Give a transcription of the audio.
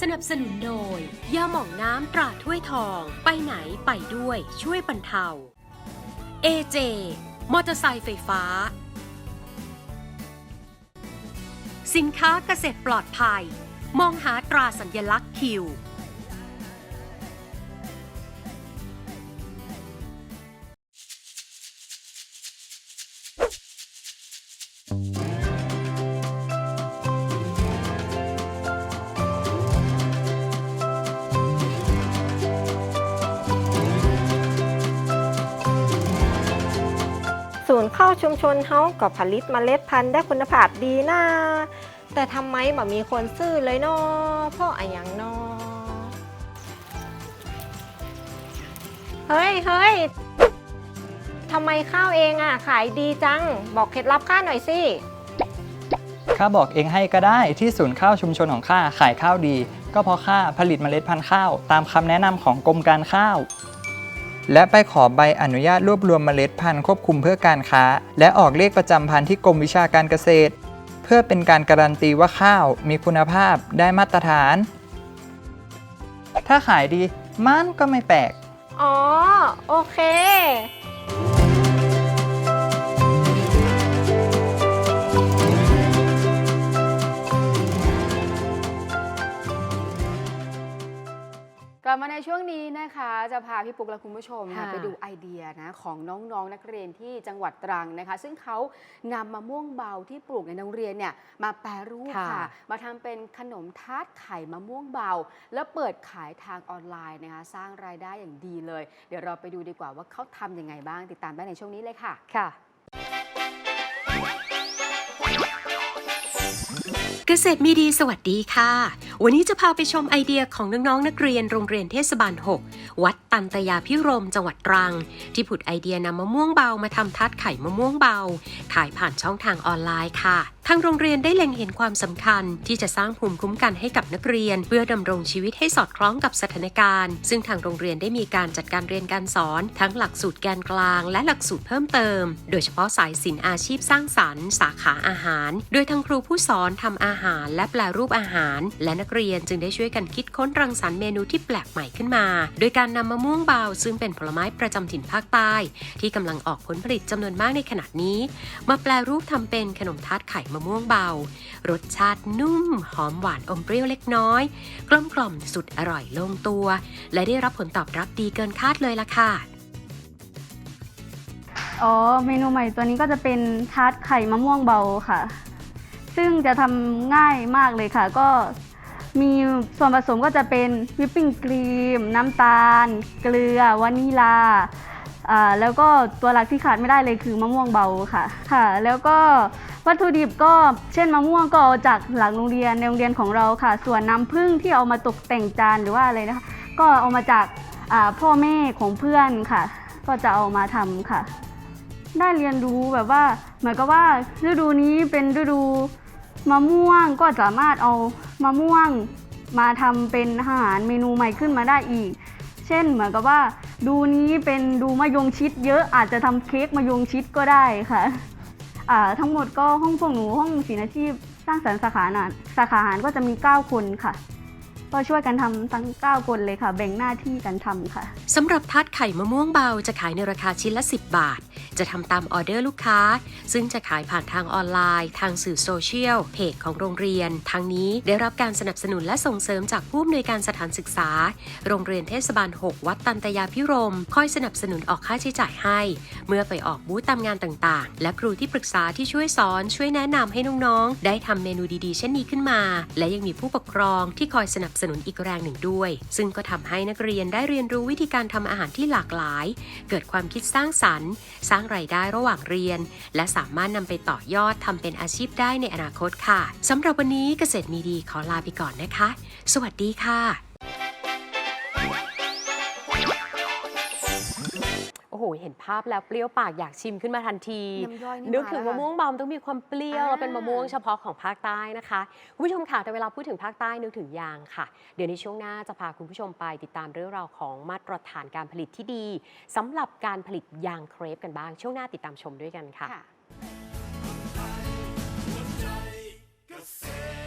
สนับสนุนโดย ยาหม่องน้ำตราถ้วยทอง ไปไหนไปด้วยช่วยบรรเทา AJ มอเตอร์ไซค์ไฟฟ้า สินค้าเกษตรปลอดภัย มองหาตราสัญลักษณ์คิว ข้าชุมชนเฮาก็ผลิตเมล็ดพันธุ์ได้คุณภาพดีนะแต่ทำไมบ่มีคนซื้อเลยเนาะเพราะอะไรอย่างเนาะเฮ้ยเฮ้ยทำไมข้าวเองอะ ขายดีจัง บอกเคล็ดลับข้าหน่อยสิ ข้าบอกเองให้ก็ได้ที่ศูนย์ข้าวชุมชนของข้าขายข้าวดี ก็เพราะข้าผลิตเมล็ดพันธุ์ข้าว ตามคำแนะนำของกรมการข้าว และไปขอใบอนุญาตรวบรวมเมล็ดพันธุ์ควบคุมเพื่อการค้า และออกเลขประจำพันธุ์ที่กรมวิชาการเกษตร เพื่อเป็นการการันตีว่าข้าวมีคุณภาพได้มาตรฐาน ถ้าขายดีมันก็ไม่แปลก อ๋อ โอเค ลับมาในช่วงนี้นะคะ จะพาพี่ปุ๊กและคุณผู้ชมนะค่ะไปดูไอเดียนะของน้องๆนักเรียนที่จังหวัดตรังนะคะ ซึ่งเขานำมะม่วงเบาที่ปลูกในโรงเรียนเนี่ยมาแปรรูปค่ะ ค่ะมาทำเป็นขนมทาร์ตไข่มะม่วงเบา แล้วเปิดขายทางออนไลน์นะคะ สร้างรายได้อย่างดีเลย เดี๋ยวเราไปดูดีกว่าว่าเขาทำยังไงบ้าง ติดตามได้ในช่วงนี้เลยค่ะ ค่ะ เกษตรมีดีสวัสดีค่ะ วันนี้จะพาไปชมไอเดียของน้องๆนักเรียนโรงเรียนเทศบาล 6 วัดตันตยาพิรมจังหวัดตรัง ที่ผุดไอเดียนำมะม่วงเบามาทำทัดไข่มะม่วงเบา ขายผ่านช่องทางออนไลน์ค่ะางโรงเรียนได้เล็งเห็นความสำคัญ ที่จะสร้างภูมิคุ้มกันให้กับนักเรียน เพื่อดำรงชีวิตให้สอดคล้องกับสถานการณ์ ซึ่งทางโรงเรียนได้มีการจัดการเรียนการสอน ทั้งหลักสูตรแกนกลาง และหลักสูตรเพิ่มเติม โดยเฉพาะสายศิลป์อาชีพสร้างสรรค์ สาขาอาหาร โดยทางครูผู้สอนทำอาหาร และแปลรูปอาหาร และนักเรียนจึงได้ช่วยกันคิดค้นรังสรรค์เมนูที่แปลกใหม่ขึ้นมา โดยการนำมะม่วงเบาซึ่งเป็นผลไม้ประจำถิ่นภาคใต้ ที่กำลังออกผลผลิตจำนวนมากในขณะนี้ มาแปลรูปทำเป็นขนมทาร์ตไข่มะม่วงเบา รสชาตินุ่ม หอมหวานอมเปรี้ยวเล็กน้อย กลมกล่อมสุดอร่อยลงตัว และได้รับผลตอบรับดีเกินคาดเลยล่ะค่ะ อ๋อ เมนูใหม่ตัวนี้ก็จะเป็นทาร์ตไข่มะม่วงเบาค่ะ ซึ่งจะทำง่ายมากเลยค่ะ ก็มีส่วนผสมก็จะเป็นวิปปิ้งครีม น้ำตาล เกลือวานิลาอ่าแล้วก็ตัวหลักที่ขาดไม่ได้เลยคือมะม่วงเบาค่ะค่ะ แล้วก็วัตถุดิบก็เช่นมะม่วงก็เอาจากหลังโรงเรียนในโรงเรียนของเราค่ะ ส่วนน้ำผึ้งที่เอามาตกแต่งจานหรือว่าอะไรนะคะ ก็เอามาจากพ่อแม่ของเพื่อนค่ะ ก็จะเอามาทำค่ะ ได้เรียนรู้แบบว่า เหมือนกับว่าฤดูนี้เป็นฤดูมะม่วงก็สามารถเอามะม่วงมาทำเป็นอาหารเมนูใหม่ขึ้นมาได้อีก เช่นเหมือนกับว่า ดูนี้เป็นดูมะยงชิดเยอะอาจจะทำเค้กมะยงชิดก็ได้ค่ะ ทั้งหมดก็ห้องพวกหนูห้องศิลปอาชีพสร้างสรรค์สาขาอาหารสาขาอาหารก็จะมี 9 คนค่ะ ก็ช่วยกันทำทั้ง 9 คนเลยค่ะ แบ่งหน้าที่กันทำค่ะ สำหรับทัดไข่มะม่วงเบาจะขายในราคาชิ้นละ 10 บาท จะทำตามออเดอร์ลูกค้า ซึ่งจะขายผ่านทางออนไลน์ ทางสื่อโซเชียล เพจของโรงเรียนทางนี้ได้รับการสนับสนุนและส่งเสริมจากผู้อำนวยการสถานศึกษา โรงเรียนเทศบาล 6 วัดตันตยาพิรม คอยสนับสนุนออกค่าใช้จ่ายให้ เมื่อไปออกบูธตามงานต่างๆ และครูที่ปรึกษาที่ช่วยสอนช่วยแนะนำให้น้องๆ ได้ทำเมนูดีๆ เช่นนี้ขึ้นมา และยังมีผู้ปกครองที่คอยสนับสนุนอีกแรงหนึ่งด้วย ซึ่งก็ทำให้นักเรียนได้เรียนรู้วิธีการทำอาหารที่หลากหลาย เกิดความคิดสร้างสรรค์สร้างรายได้ระหว่างเรียน และสามารถนำไปต่อยอดทำเป็นอาชีพได้ในอนาคตค่ะสำหรับวันนี้เกษตรมีดีขอลาไปก่อนนะคะ สวัสดีค่ะ โหเห็นภาพแล้วเปรี้ยวปากอยากชิมขึ้นมาทันทีนึกถึงมะม่วงบอมต้องมีความเปรี้ยวเป็นมะม่วงเฉพาะของภาคใต้นะคะคุณผู้ชมค่ะแต่เวลาพูดถึงภาคใต้นึกถึงยางค่ะ เดี๋ยวในช่วงหน้าจะพาคุณผู้ชมไปติดตามเรื่องราวของมาตรฐานการผลิตที่ดีสำหรับการผลิตยางเครปกันบ้าง ช่วงหน้าติดตามชมด้วยกันค่ะ ค่ะ เ